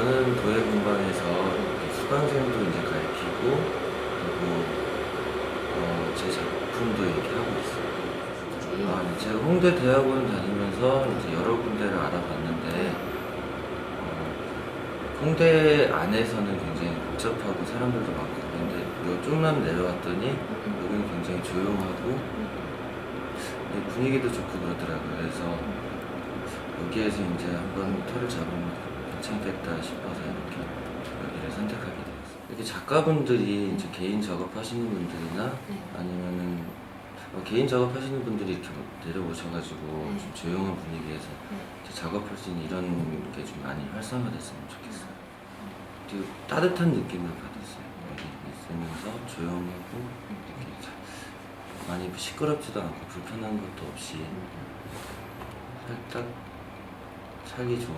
저는 도예 공방에서 수강생도 이제 가르치고 그리고 어, 제 작품도 이렇게 하고 있어요. 아, 네, 제가 홍대 대학원 다니면서 이제 여러 군데를 알아봤는데 어, 홍대 안에서는 굉장히 복잡하고 사람들도 많고 그런데 요 좀만 내려왔더니 여기는 굉장히 조용하고 분위기도 좋고 그러더라고요. 그래서 여기에서 이제 한번 털을 잡으면 괜찮겠다 싶어서 이렇게 여기를 선택하게 되었어요. 이렇게 작가분들이 이제 개인 작업하시는 분들이나 네. 아니면은 어, 개인 작업하시는 분들이 이렇게 내려오셔가지고 네. 좀 조용한 분위기에서 이제 작업할 수 있는 이런 게 좀 많이 활성화됐으면 좋겠어요. 그리고 따뜻한 느낌을 받았어요. 여기 있으면서 조용하고 이렇게 자- 많이 시끄럽지도 않고 불편한 것도 없이 살짝 살기 좋은